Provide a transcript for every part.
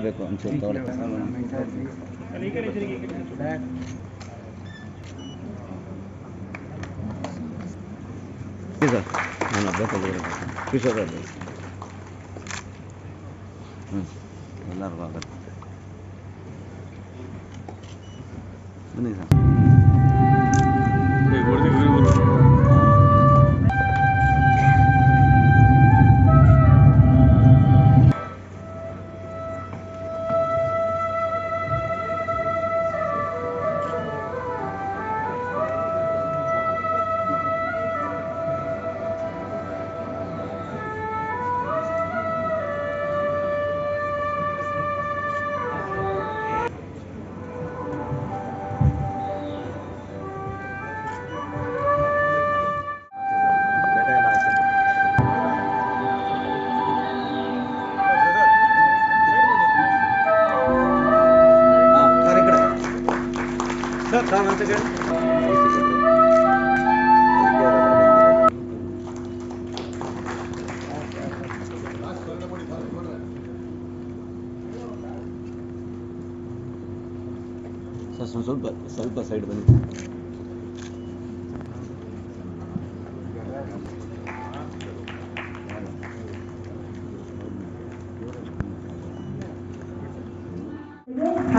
ಆಗಬೇಕು ಅನ್ಸುತ್ತೆ ಅವ್ರ ಸರ್ ನಾನು ಬೇಕಾದ್ರೆ ಕಿಶೋರಲ್ಲಿ ಹ್ಞೂ ಎಲ್ಲರಿಗೂ ಆಗುತ್ತೆ ಬನ್ನಿ sir Sir, come once again. ಸ್ವಲ್ಪ ಸ್ವಲ್ಪ ಸೈಡ್ ಬನ್ನಿ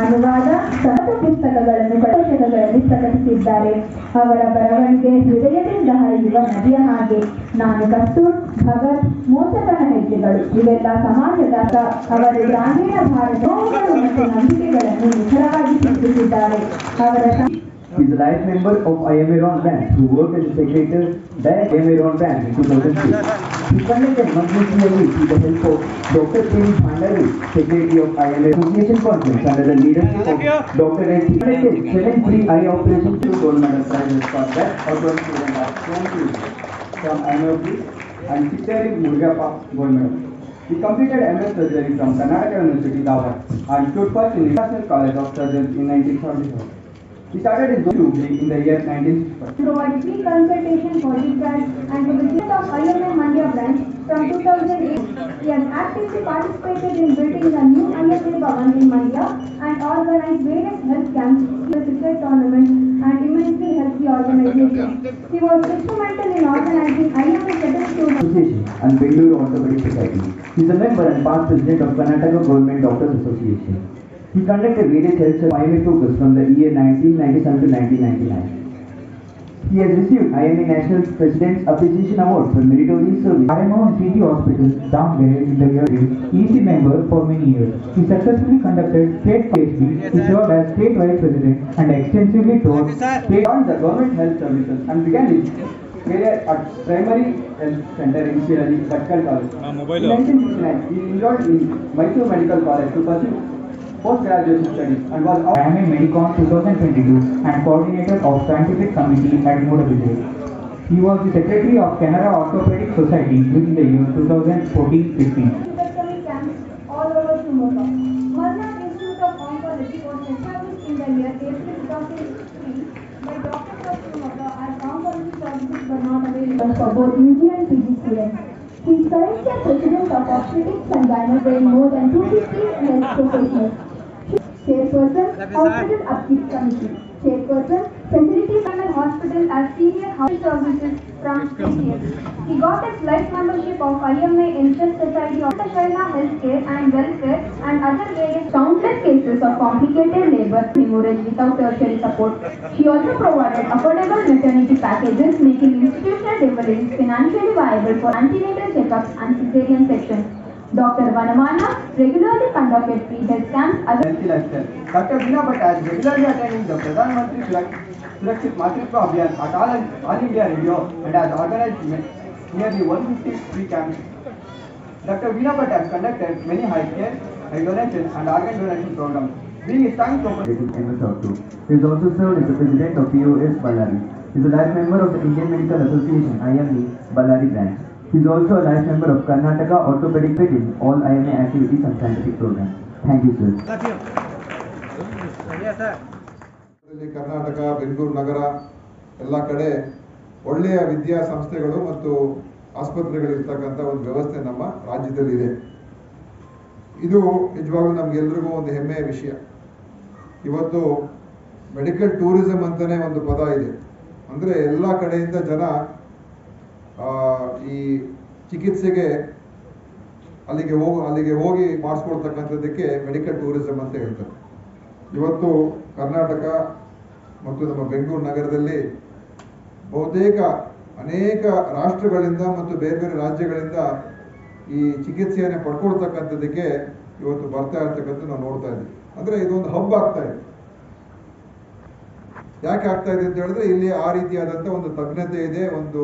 ಅನುವಾದ ಪುಸ್ತಕಗಳನ್ನು ಕಟಕಗಳಲ್ಲಿ ಪ್ರಕಟಿಸಿದ್ದಾರೆ ಅವರ ಬರವಣಿಗೆ ಹೃದಯದಿಂದ ಹರಿಯುವ ನದಿಯ ಹಾಗೆ ನಾನು ಕಸ್ತೂರ್ ಭಗತ್ ಮೋಸಕನ ಹೆಜ್ಜೆಗಳು ಇವೆಲ್ಲ ಸಮಾಜದ ಅವರ ಗ್ರಾಮೀಣ ಭಾರತ ಮತ್ತು ನಂಬಿಕೆಗಳನ್ನು ನಿಖರವಾಗಿ ಚಿತ್ರಿಸಿದ್ದಾರೆ ಅವರ is a life member of Ayamiron Bank, who worked as a secretary by at Ayamiron Bank in 2006. He conducted monthly CME with the help of Dr. K. Bhandari, Secretary of IMA Association Conference under the leadership of Dr. N. conducted seven free eye operations to gold medal prizes for that or 12 students are from IMOP and Chittari Murgappa gold medal. He completed MS surgery from Karnataka University, Davos, and took part in the National College of Surgeons in 1974. We started in Zoom in the year 1965. Provide free consultation for his brands and the visit of IMM Mandya branch from 2008. He has actively participated in building the new IMA Bhavan in Mandya and organized various health camps, the cricket tournament and immensely healthy organization. He was instrumental in organizing IMA Association and Bengaluru Orthopedic Society. He is a member and past president of Karnataka Government Doctors Association. He conducted various health survey focus from the year 1997 to 1999. He has received IMA National President's Appreciation Award for Meritorious Service. IMO and CG Hospital, there in the year he is a member for many years. He successfully conducted state PhD, he served as state vice president and extensively toured state on the government health services and began his career at primary health center in Shirali, Tatkal College. In 1969, he enrolled in Mysore Medical College to pursue postgraduate studies and was I am a Medicon 2022 and coordinator of scientific committee at Modabilde. He was the secretary of Canada Orthopedic Society during the year 2014-15. All over Shimoga. Malna Institute of Oncology was established in the year April 2003 by as for both and He is currently a president of Obstetrics and Gynecology more than 250 health professionals. chairperson appointed of this committee. Chairperson Facilities under hospital as senior housing services from CCS. He got his life membership of IMA Interest Society of Shaila Healthcare and Welfare and other various countless cases of complicated labor hemorrhage without tertiary support. She also provided affordable maternity packages making institutional deliveries financially viable for antenatal checkups and cesarean sections. Dr. Vanamana regularly conducted pre-health camps. Dr. Bina Bhatt has regularly attending the Pradhan Mantri Electric Market Pro Abhiyan, a talent All India radio, and has organized nearly 150 free camps. Dr. Veena Bhatt has conducted many healthcare care, donation and organ donation programs. Being his time to He is also served as the president of POS Ballari. He is a life member of the Indian Medical Association IME Ballari branch. He is also a life member of Karnataka Orthopedic Clinic, all IMA activities and scientific programs. Thank you, sir. Thank you. Yes, sir. ಇಲ್ಲಿ ಕರ್ನಾಟಕ ಬೆಂಗಳೂರು ನಗರ ಎಲ್ಲ ಕಡೆ ಒಳ್ಳೆಯ ವಿದ್ಯಾಸಂಸ್ಥೆಗಳು ಮತ್ತು ಆಸ್ಪತ್ರೆಗಳಿರ್ತಕ್ಕಂಥ ಒಂದು ವ್ಯವಸ್ಥೆ ನಮ್ಮ ರಾಜ್ಯದಲ್ಲಿದೆ ಇದು ನಿಜವಾಗ್ಲೂ ನಮ್ಗೆಲ್ರಿಗೂ ಒಂದು ಹೆಮ್ಮೆಯ ವಿಷಯ ಇವತ್ತು ಮೆಡಿಕಲ್ ಟೂರಿಸಂ ಅಂತಲೇ ಒಂದು ಪದ ಇದೆ ಅಂದ್ರೆ ಎಲ್ಲ ಕಡೆಯಿಂದ ಜನ ಈ ಚಿಕಿತ್ಸೆಗೆ ಅಲ್ಲಿಗೆ ಹೋಗಿ ಅಲ್ಲಿಗೆ ಹೋಗಿ ಮಾಡಿಸ್ಕೊಳ್ತಕ್ಕಂಥದ್ದಕ್ಕೆ ಮೆಡಿಕಲ್ ಟೂರಿಸಂ ಅಂತ ಹೇಳ್ತಾರೆ ಇವತ್ತು ಕರ್ನಾಟಕ ಮತ್ತು ನಮ್ಮ ಬೆಂಗಳೂರು ನಗರದಲ್ಲಿ ಬಹುತೇಕ ಅನೇಕ ರಾಷ್ಟ್ರಗಳಿಂದ ಮತ್ತು ಬೇರೆ ಬೇರೆ ರಾಜ್ಯಗಳಿಂದ ಈ ಚಿಕಿತ್ಸೆಯನ್ನು ಪಡ್ಕೊಳ್ತಕ್ಕಂಥದ್ದಕ್ಕೆ ಇವತ್ತು ಬರ್ತಾ ಇರ್ತಕ್ಕಂಥ ನಾವು ನೋಡ್ತಾ ಇದ್ದೀವಿ ಅಂದರೆ ಇದೊಂದು ಹಬ್ ಆಗ್ತಾ ಇದೆ ಯಾಕೆ ಆಗ್ತಾ ಇದೆ ಅಂತ ಹೇಳಿದ್ರೆ ಇಲ್ಲಿ ಆ ರೀತಿಯಾದಂಥ ಒಂದು ತಜ್ಞತೆ ಇದೆ ಒಂದು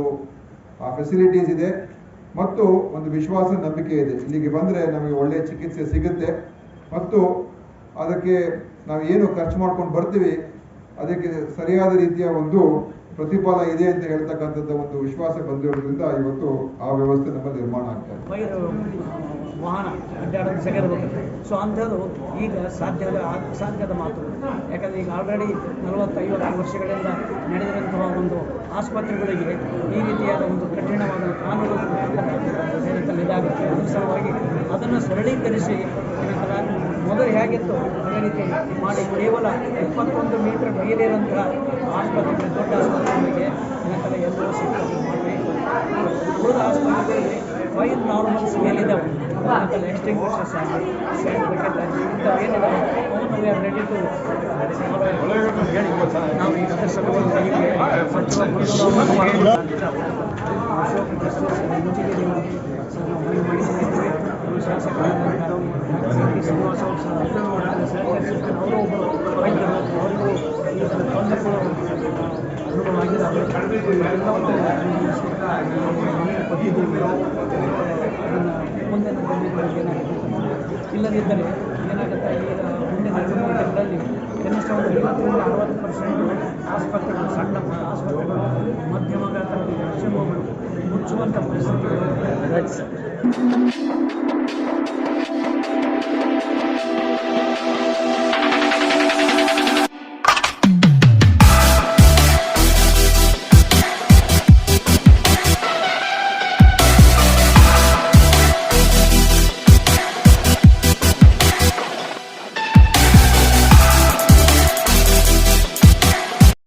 ಆ ಫೆಸಿಲಿಟೀಸ್ ಇದೆ ಮತ್ತು ಒಂದು ವಿಶ್ವಾಸ ನಂಬಿಕೆ ಇದೆ ಇಲ್ಲಿಗೆ ಬಂದರೆ ನಮಗೆ ಒಳ್ಳೆಯ ಚಿಕಿತ್ಸೆ ಸಿಗುತ್ತೆ ಮತ್ತು ಅದಕ್ಕೆ ನಾವು ಏನು ಖರ್ಚು ಮಾಡ್ಕೊಂಡು ಬರ್ತೀವಿ ಅದಕ್ಕೆ ಸರಿಯಾದ ರೀತಿಯ ಒಂದು ಪ್ರತಿಫಲ ಇದೆ ಅಂತ ಹೇಳ್ತಕ್ಕಂಥದ್ದು ಒಂದು ವಿಶ್ವಾಸ ಬಂದಿರೋದ್ರಿಂದ ಇವತ್ತು ಆ ವ್ಯವಸ್ಥೆ ನಮ್ಮ ನಿರ್ಮಾಣ ಆಗ್ತದೆ ವಾಹನ ಸೊ ಅಂಥದ್ದು ಈಗ ಸಾಧ್ಯದ ಸಾಧ್ಯದ ಮಾತ್ರ ಯಾಕಂದ್ರೆ ಈಗ ಆಲ್ರೆಡಿ ನಲವತ್ತೈವತ್ತು ವರ್ಷಗಳಿಂದ ನಡೆದಿರುವಂತಹ ಒಂದು ಆಸ್ಪತ್ರೆಗಳಿಗೆ ಈ ರೀತಿಯಾದ ಒಂದು ಕಠಿಣವಾದ ಕಾನೂನು ಇದಾಗುತ್ತೆ ಅದ್ರ ಸಲುವಾಗಿ ಅದನ್ನು ಸರಳೀಕರಿಸಿ ಏನಂತಲ್ಲ ಮೊದಲು ಹೇಗಿತ್ತು ಅದೇ ರೀತಿ ಮಾಡಿ ಕೇವಲ ಇಪ್ಪತ್ತೊಂದು ಮೀಟರ್ ಮೇಲಿರುವಂತಹ ಆಸ್ಪತ್ರೆ ದೊಡ್ಡ ಆಸ್ಪತ್ರೆಗಳಿಗೆ ಏನಂತಲ್ಲ ಎಲ್ಲರೂ ಸಿಗ್ತದೆ ಮಾಡಬೇಕು ಆಸ್ಪತ್ರೆಗಳಲ್ಲಿ ಫೈವ್ ನಾರ್ಮಲ್ಸ್ ಮೇಲಿದ್ದಾವೆ ಇದ್ದಾವೆ ಏನಂತಲ್ಲ ಎಕ್ಸ್ಟಿಂಗ್ವಿಷರ್ಸ್ ನಾವು ಇಷ್ಟು ಸಭೆಗಳು ಅಶೋಕ್ ಸರ್ ಮುಂಚಿಗೆ ಸರ್ ನಾವು ಮನವಿ ಸಕಲವಾಗಿ ಮೈದೌನ್ ಮಾಡ್ಕೊಂಡು 30% ಒಂದು ಗಂಟೆ ಆದ್ರೆ ಅದು ಸಕ್ಕತ್ತರ ಒಬರ್ ಫೈಕೇರ್ ಒರಿಗೂ ಕನಿಷ್ಠ ಒಂದು ಕೊರ ಆಗಿರಬಹುದು ಆಗಿ ಕಡಮೆ ಆಗಿರಬಹುದು ಒಂದು ಒಂದು ಪ್ರತಿ ತಿಂಗಳು ಒಂದೊಂದು ದಿನ ಏನಾಗುತ್ತೆ ಇಲ್ಲದಿದ್ದರೆ ಏನಾಗುತ್ತೆ ಗುನ್ನೆ ನಿರ್ಮಕರಿಂದ ನಿಮ್ಮ 70 60% ಆಸ್ಪತ್ರೆ ಸಕ್ಕಾಪ ಆಸ್ಪತ್ರೆ ಮಧ್ಯಮ ವರ್ಗದಕ್ಕೆ ಅರ್ಶ ಆಗಬಹುದು ಮುಂಚೆ ಅಂತ ಮಿಸ್ Música